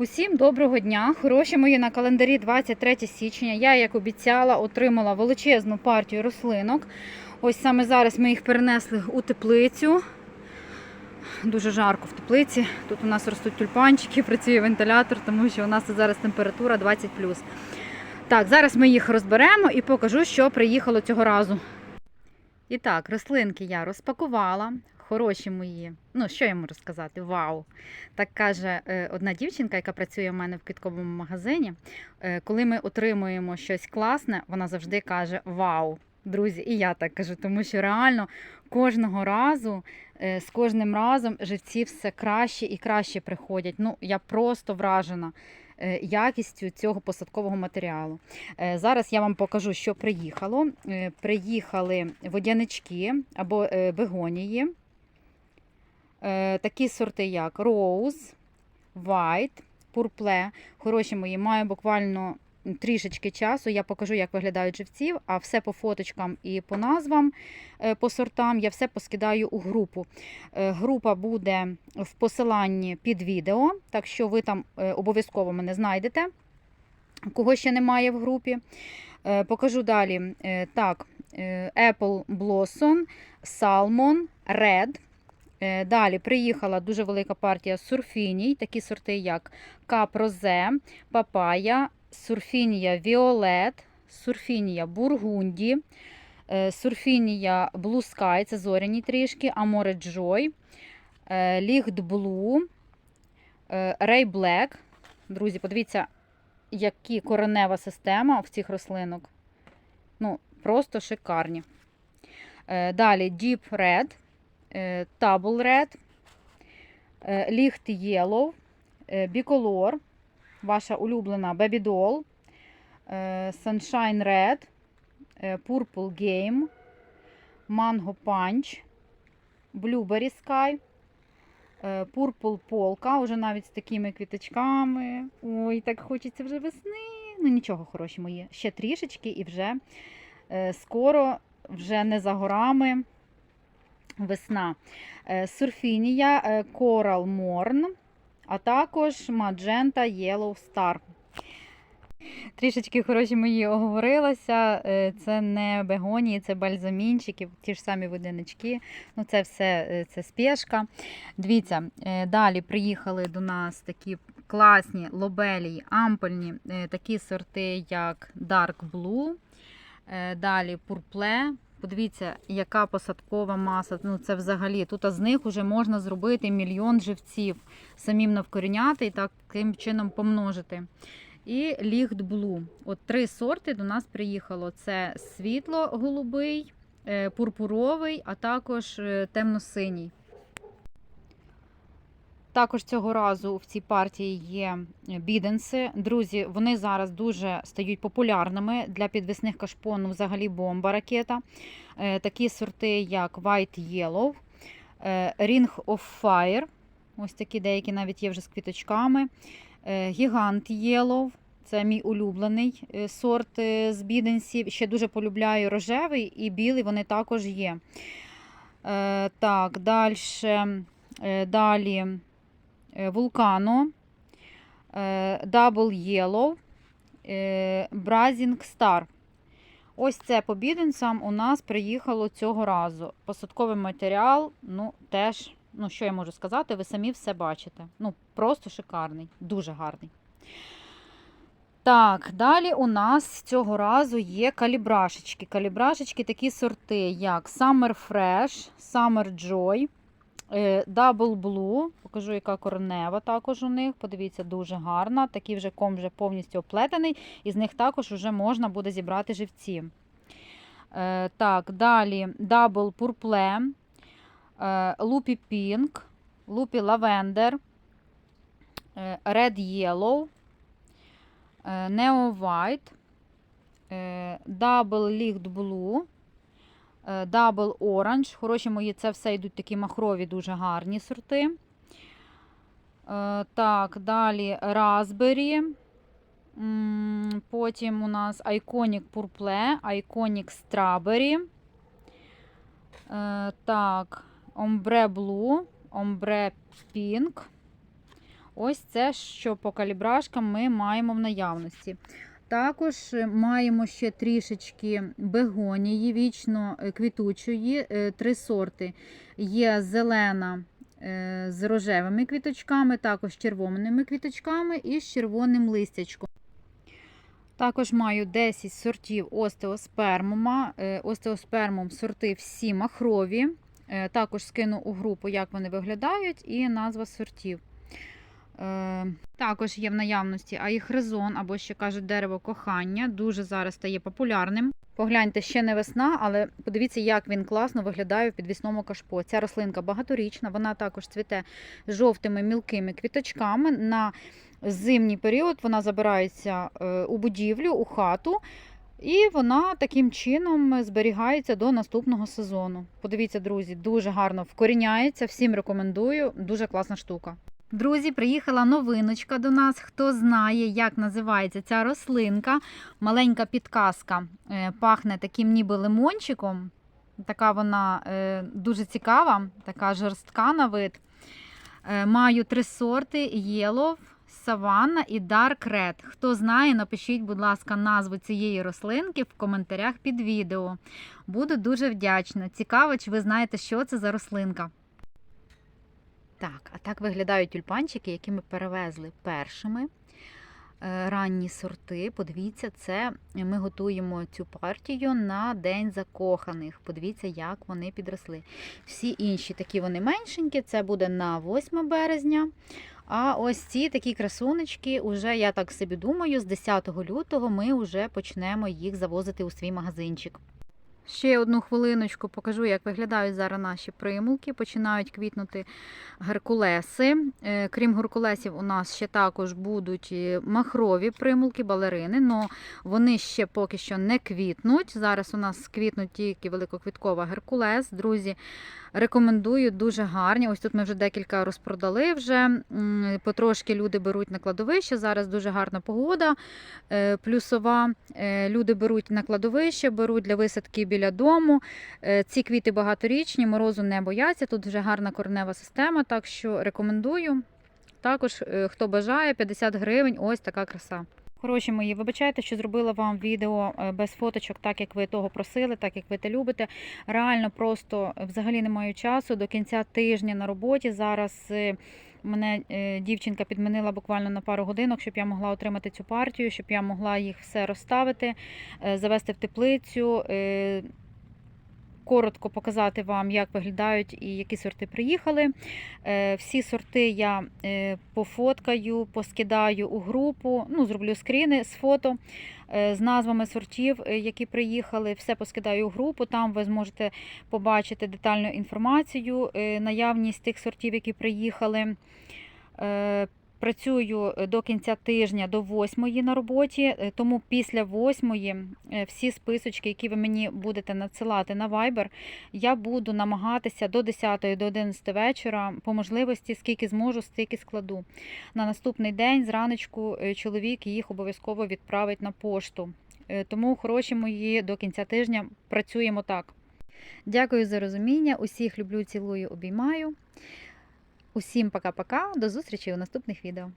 Усім доброго дня! Хороші мої на календарі 23 січня. Я, як обіцяла, отримала величезну партію рослинок. Ось саме зараз ми їх перенесли у теплицю. Дуже жарко в теплиці. Тут у нас ростуть тюльпанчики, працює вентилятор, тому що у нас зараз температура 20 Так, зараз ми їх розберемо і покажу, що приїхало цього разу. І так, рослинки я розпакувала. Хороші мої. Ну, що я можу сказати? Вау! Так каже е, одна дівчинка, яка працює в мене в квітковому магазині. Е, Коли ми отримуємо щось класне, вона завжди каже Вау! Друзі, і я так кажу, тому що реально кожного разу, е, з кожним разом живці все краще і краще приходять. Ну, я просто вражена якістю цього посадкового матеріалу. Зараз я вам покажу, що приїхало. Приїхали водянички або бегонії. Е, Такі сорти, як Rose, White, Purple. Хороші мої, маю буквально трішечки часу. Я покажу, як виглядають живців, а все по фоточкам і по назвам, е, по сортам я все поскидаю у групу. Е, Група буде в посиланні під відео, так що ви там обов'язково мене знайдете. Кого ще немає в групі. Покажу далі. Так, Apple Blossom, Salmon, Red. Е, Далі приїхала дуже велика партія сурфіній, такі сорти, як Капрозе, Папая, Сурфінія Віолет, Сурфінія Бургунді, е, Сурфінія Sky, це зоряні трішки, Аморе Joy, Лігд Блу, Рей Блек. Друзі, подивіться, які коренева система в цих рослинок. Ну, просто шикарні. Е, Далі Deep Red, е, Double Red, Licht Yellow, Bicolor, ваша улюблена Baby Doll, е, Sunshine Red, е, Purple Game, Mango Punch, Blueberry Sky, Purple Polka, уже навіть з такими квіточками. Ой, так хочеться вже весни. Ну нічого, хороші мої. Ще трішечки і вже е, скоро, вже не за горами. Весна. Е, Сурфінія, е, Coral Morn, а також Magenta Yellow Star. Трішечки хороші мої оговорилася. Е, Це не бегонії, це бальзамінчики, ті ж самі водянички. Ну, це все е, це спешка. Дивіться, е, далі приїхали до нас такі класні лобелії, ампельні, е, такі сорти, як Dark Blue. Е, Далі пурпле. Подивіться, яка посадкова маса. Ну, це взагалі. Тут з них вже можна зробити мільйон живців, самим навкоріняти і таким чином помножити. І лігд блу. От три сорти до нас приїхало: це світло-голубий, е, пурпуровий, а також е, темно-синій. Також цього разу в цій партії є біденси. Друзі, вони зараз дуже стають популярними для підвісних кашпон, взагалі бомба ракета. Е, Такі сорти, як White Yellow, е, Ring of Fire. Ось такі деякі навіть є вже з квіточками. Е, Гігант Yellow. Це мій улюблений е, сорт е, з біденсів. Ще дуже полюбляю рожевий і білий вони також є. Е, Так, далі. Далі е, Вулкано, е, Double Yellow, е, Brazing Star. Ось це по біденцям у нас приїхало цього разу. Посадковий матеріал, ну, теж, ну, що я можу сказати, ви самі все бачите. Ну, просто шикарний, дуже гарний. Так, далі у нас цього разу є калібрашечки. Калібрашечки такі сорти, як Summer Fresh, Summer Joy, е, Double Blue. Покажу, яка коренева також у них. Подивіться, дуже гарна. Такий вже ком вже повністю оплетений, і з них також вже можна буде зібрати живці. Е, Так, далі Double Purple, е, Loopy Pink, Loopy Lavender, е, Red Yellow, е, Neo White, е, Double Licht Blue, е, Double Orange. Хороші мої, це все йдуть такі махрові, дуже гарні сорти. Е, Так, далі Raspberry. Потім у нас Iconic Purple, Iconic Strawberry. Е, Так, Ombre Blue, Ombre Pink. Ось це, що по калібрашкам ми маємо в наявності. Також е, маємо ще трішечки бегонії, вічно е, квітучої, е, три сорти. Є зелена з рожевими квіточками, також з червоними квіточками і з червоним листячком. Також маю 10 сортів остеоспермума. Остеоспермум сорти всі махрові. Також скину у групу, як вони виглядають, і назва сортів. Е, Також є в наявності аїхризон, або ще кажуть дерево кохання. Дуже зараз стає популярним. Погляньте, ще не весна, але подивіться, як він класно виглядає в підвісному кашпо. Ця рослинка багаторічна, вона також цвіте жовтими мілкими квіточками. На зимній період вона забирається е, у будівлю, у хату. І вона таким чином зберігається до наступного сезону. Подивіться, друзі, дуже гарно вкоріняється. Всім рекомендую. Дуже класна штука. Друзі, приїхала новиночка до нас. Хто знає, як називається ця рослинка, маленька підказка. Е, Пахне таким ніби лимончиком. Така вона е, дуже цікава, така жорстка на вид. Е, Маю три сорти: Єлов, Саванна і Dark Red. Хто знає, напишіть, будь ласка, назву цієї рослинки в коментарях під відео. Буду дуже вдячна. Цікаво, чи ви знаєте, що це за рослинка. Так, а так виглядають тюльпанчики, які ми перевезли першими. Е, Ранні сорти. Подивіться, це ми готуємо цю партію на День закоханих. Подивіться, як вони підросли. Всі інші такі вони меншенькі, це буде на 8 березня. А ось ці такі красунечки, уже я так собі думаю, з 10 лютого ми вже почнемо їх завозити у свій магазинчик. Ще одну хвилиночку покажу, як виглядають зараз наші примулки. Починають квітнути геркулеси. Е, Крім геркулесів, у нас ще також будуть махрові примулки, балерини, але вони ще поки що не квітнуть. Зараз у нас квітнуть тільки великоквіткова геркулес. Друзі, рекомендую дуже гарні. Ось тут ми вже декілька розпродали. вже. Потрошки люди беруть на кладовище. Зараз дуже гарна погода, е, плюсова. Е, Люди беруть на кладовище, беруть для висадки біля дому. Е, Ці квіти багаторічні, морозу не бояться. Тут вже гарна коренева система, так що рекомендую. Також, е, хто бажає, 50 гривень, ось така краса. Хороші мої, вибачайте, що зробила вам відео е, без фоточок, так як ви того просили, так як ви те любите. Реально просто взагалі не маю часу. До кінця тижня на роботі. Зараз мене е, дівчинка підмінила буквально на пару годинок, щоб я могла отримати цю партію, щоб я могла їх все розставити, е, завести в теплицю. Коротко показати вам, як виглядають і які сорти приїхали. Е, Всі сорти я е, пофоткаю, поскидаю у групу, ну, зроблю скріни з фото е, з назвами сортів, які приїхали. Все поскидаю у групу. Там ви зможете побачити детальну інформацію, наявність тих сортів, які приїхали. Е, Працюю до кінця тижня до 8 на роботі, е, тому після 8 всі списочки, які ви мені будете надсилати на Viber, я буду намагатися до 10 до 11 вечора, по можливості, скільки зможу, стільки складу. На наступний день зраночку е, чоловік їх обов'язково відправить на пошту. Е, Тому, хороші мої, до кінця тижня працюємо так. Дякую за розуміння. Усіх люблю, цілую, обіймаю. Усім пока-пока. До зустрічі у наступних відео.